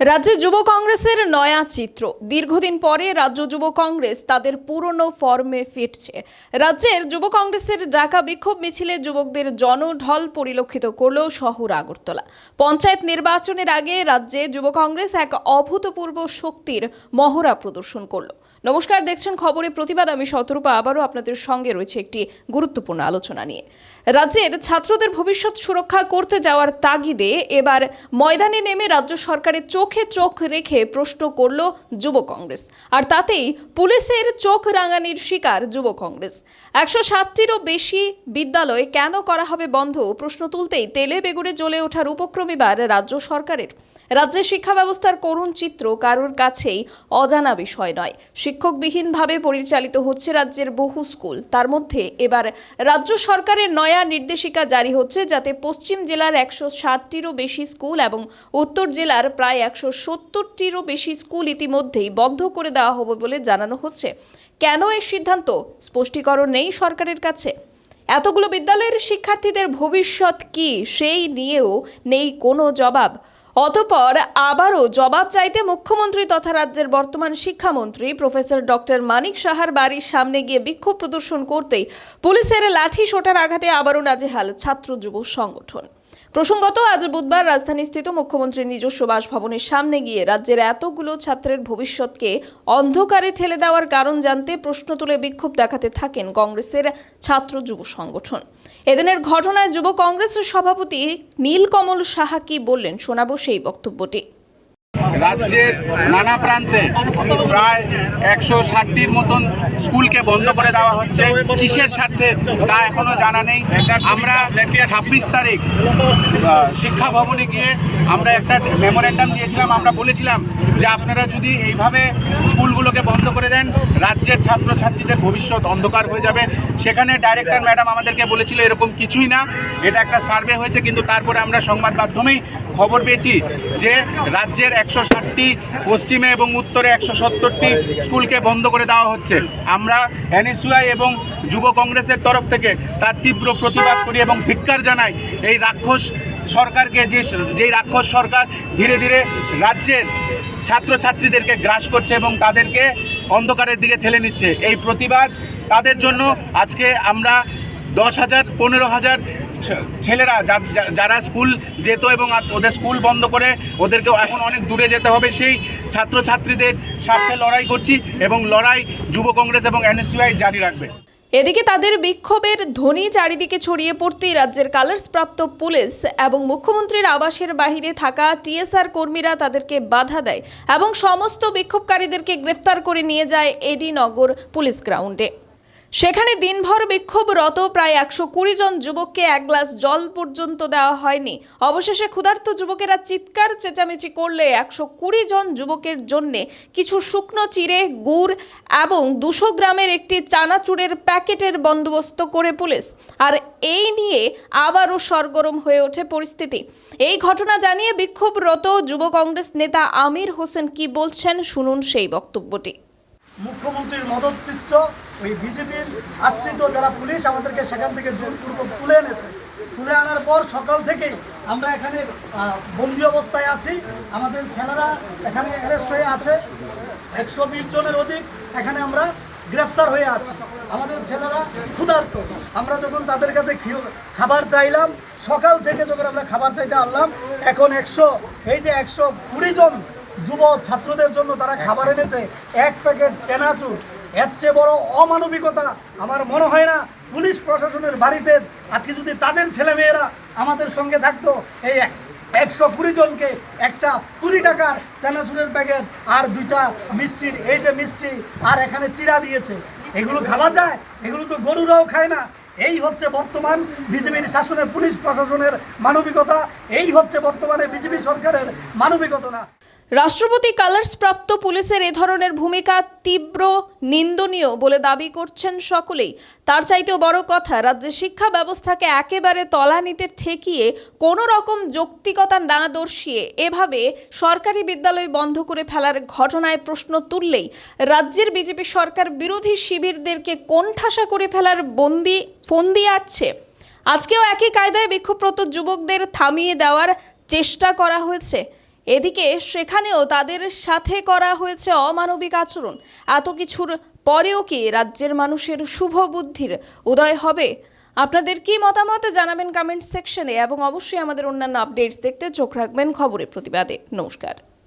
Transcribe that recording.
রাজ্যে যুব কংগ্রেসের নয়া চিত্র। দীর্ঘদিন পরে রাজ্য যুব কংগ্রেস তাদের পুরনো ফর্মে ফিরছে। রাজ্যের যুব কংগ্রেসের ডাকা বিক্ষোভ মিছিলে যুবকদের জনঢল পরিলক্ষিত করল শহর আগরতলা। পঞ্চায়েত নির্বাচনের আগে রাজ্যে যুব কংগ্রেস এক অভূতপূর্ব শক্তির মহড়া প্রদর্শন করল। নমস্কার, দেখছেন খবরে প্রতিবাদ। আমি শতরূপা আবারও আপনাদের সঙ্গে রয়েছে একটি গুরুত্বপূর্ণ আলোচনা নিয়ে। রাজ্যের ছাত্রদের ভবিষ্যৎ সুরক্ষা করতে যাওয়ার তাগিদে এবার ময়দানে নেমে রাজ্য সরকারের চোখে চোখ রেখে প্রশ্ন করল যুব কংগ্রেস। আর তাতেই পুলিশের চোখ রাঙানির শিকার যুব কংগ্রেস। একশো সাতটিরও বেশি বিদ্যালয় কেন করা হবে বন্ধ? প্রশ্ন তুলতেই তেলে বেগুড়ে জ্বলে ওঠার উপক্রম এবার রাজ্য সরকারের। রাজ্যের শিক্ষা ব্যবস্থার করুণ চিত্র কারোর কাছেই অজানা বিষয় নয়। শিক্ষকবিহীনভাবে পরিচালিত হচ্ছে রাজ্যের বহু স্কুল। তার মধ্যে এবার রাজ্য সরকারের নয়া নির্দেশিকা জারি হচ্ছে যাতে পশ্চিম জেলার একশো ষাটটিরও বেশি স্কুল এবং উত্তর জেলার প্রায় একশো সত্তরটিরও বেশি স্কুল ইতিমধ্যেই বন্ধ করে দেওয়া হবে বলে জানানো হচ্ছে। কেন এই সিদ্ধান্ত? স্পষ্টীকরণ নেই সরকারের কাছে। এতগুলো বিদ্যালয়ের শিক্ষার্থীদের ভবিষ্যৎ কি? সেই নিয়েও নেই কোনো জবাব। অতপর আবারও জবাব চাইতে মুখ্যমন্ত্রী তথা রাজ্যের বর্তমান শিক্ষামন্ত্রী প্রফেসর ডক্টর মানিক সাহার বাড়ির সামনে গিয়ে বিক্ষোভ প্রদর্শন করতেই পুলিশের লাঠি শোটার আঘাতে আবারও নাজেহাল ছাত্র যুব সংগঠন। প্রসঙ্গত, আজ বুধবার রাজধানীস্থিত মুখ্যমন্ত্রীর নিজস্ব বাসভবনের সামনে গিয়ে রাজ্যের এতগুলো ছাত্রের ভবিষ্যৎকে অন্ধকারে ঠেলে দেওয়ার কারণ জানতে প্রশ্ন তুলে বিক্ষোভ দেখাতে থাকেন কংগ্রেসের ছাত্র যুব সংগঠন। এদিনের ঘটনায় যুব কংগ্রেসের সভাপতি নীলকমল সাহা কি বললেন শোনাব সেই বক্তব্যটি। রাজ্যের নানা প্রান্তে প্রায় একশো ষাটটির মতন স্কুলকে বন্ধ করে দেওয়া হচ্ছে। কিসের স্বার্থে তা এখনও জানা নেই। আমরা ছাব্বিশ তারিখ শিক্ষা ভবনে গিয়ে আমরা একটা মেমোরেন্ডাম দিয়েছিলাম। আমরা বলেছিলাম যে আপনারা যদি এইভাবে স্কুলগুলোকে বন্ধ করে দেন, রাজ্যের ছাত্রছাত্রীদের ভবিষ্যৎ অন্ধকার হয়ে যাবে। সেখানে ডাইরেক্টর ম্যাডাম আমাদেরকে বলেছিল এরকম কিছুই না। এটা একটা সার্ভে হয়েছে, কিন্তু তারপরে আমরা সংবাদ মাধ্যমেই খবর পেয়েছি যে রাজ্যের একশো ষাটটি পশ্চিমে এবং উত্তরে একশো সত্তরটি স্কুলকে বন্ধ করে দেওয়া হচ্ছে। আমরা এনএসইউআই এবং যুব কংগ্রেসের তরফ থেকে তার তীব্র প্রতিবাদ করি এবং ধিক্কার জানাই এই রাক্ষস সরকারকে যে যেই রাক্ষস সরকার ধীরে ধীরে রাজ্যের ছাত্রছাত্রীদেরকে গ্রাস করছে এবং তাদেরকে অন্ধকারের দিকে ঠেলে নিচ্ছে। এই প্রতিবাদ তাদের জন্য আজকে আমরা দশ হাজার, পনেরো হাজার ছেলেরা যারা স্কুল যেত এবং ওদের স্কুল বন্ধ করে ওদেরকে এখন অনেক দূরে যেতে হবে, সেই ছাত্রছাত্রীদের স্বার্থে লড়াই করছি এবং লড়াই যুব কংগ্রেস এবং এনএসইউআই জারি রাখবে। এদিকে তাদের বিক্ষোভের ধ্বনি চারিদিকে ছড়িয়ে পড়তেই রাজ্যের কালার্স প্রাপ্ত পুলিশ এবং মুখ্যমন্ত্রীর আবাসের বাহিরে থাকা টিএসআর কর্মীরা তাদেরকে বাধা দেয় এবং সমস্ত বিক্ষোভকারীদেরকে গ্রেফতার করে নিয়ে যায় এডি নগর পুলিশ গ্রাউন্ডে। সেখানে দিনভর বিক্ষোভরত প্রায় একশো কুড়ি জন যুবককে এক গ্লাস জল পর্যন্ত দেওয়া হয়নি। অবশেষে ক্ষুধার্ত যুবকেরা চিৎকার চেঁচামেচি করলে একশো কুড়ি জন যুবকের জন্যে কিছু শুকনো চিড়ে, গুড় এবং দুশো গ্রামের একটি চানাচুরের প্যাকেটের বন্দোবস্ত করে পুলিশ। আর এই নিয়ে আবারও সরগরম হয়ে ওঠে পরিস্থিতি। এই ঘটনা জানিয়ে বিক্ষোভরত যুব কংগ্রেস নেতা আমির হোসেন কি বলছেন, শুনুন সেই বক্তব্যটি। মুখ্যমন্ত্রীর ওই বিজেপির আশ্রিত যারা পুলিশ আমাদেরকে সেখান থেকে জোরপূর্বক তুলে এনেছে। তুলে আনার পর সকাল থেকেই আমরা এখানে বন্দি অবস্থায় আছি। আমাদের ছেলেরা এখানে অ্যারেস্ট হয়ে আছে। একশো বিশ জনের অধিক এখানে আমরা গ্রেফতার হয়ে আছি। আমাদের ছেলেরা ক্ষুধার্ত। আমরা যখন তাদের কাছে খাবার চাইলাম, সকাল থেকে যখন আমরা খাবার চাইতে আনলাম, এখন একশো, এই যে একশো কুড়ি জন যুব ছাত্রদের জন্য তারা খাবার এনেছে। এক প্যাকেট চেনাচুর এর চেয়ে বড় অমানবিকতা আমার মনে হয় না পুলিশ প্রশাসনের বাড়িতে আজকে যদি তাদের ছেলেমেয়েরা আমাদের সঙ্গে থাকতো, এই এক- একশো কুড়ি জনকে একটা কুড়ি টাকার চানাচুরের প্যাকেট আর দুইটা মিষ্টির, এই যে মিষ্টি, আর এখানে চিরা দিয়েছে। এগুলো খাওয়া যায়, এগুলো তো গরুরাও খায় না। এই হচ্ছে বর্তমান বিজেপির শাসনে পুলিশ প্রশাসনের মানবিকতা, এই হচ্ছে বর্তমানে বিজেপি সরকারের মানবিকতা না। রাষ্ট্রপতি কালার্স প্রাপ্ত পুলিশের এ ধরনের ভূমিকা তীব্র নিন্দনীয় বলে দাবি করছেন সকলেই। তার চাইতেও বড় কথা রাজ্যের শিক্ষা ব্যবস্থাকে একেবারে তলানিতে ঠেকিয়ে কোনো রকম যৌক্তিকতা না দর্শিয়ে এভাবে সরকারি বিদ্যালয় বন্ধ করে ফেলার ঘটনায় প্রশ্ন তুললেই রাজ্যের বিজেপি সরকার বিরোধী শিবিরদেরকে কোণঠাসা করে ফেলার বন্দি, ফন্দি আটছে। আজকেও একই কায়দায় বিক্ষোভরত যুবকদের থামিয়ে দেওয়ার চেষ্টা করা হয়েছে। এদিকে সেখানেও তাদের সাথে করা হয়েছে অমানবিক আচরণ। এত কিছুর পরেও কি রাজ্যের মানুষের শুভ বুদ্ধির উদয় হবে? আপনাদের কি মতামত জানাবেন কমেন্ট সেকশনে এবং অবশ্যই আমাদের অন্যান্য আপডেটস দেখতে চোখ রাখবেন খবরের প্রতিবাদে। নমস্কার।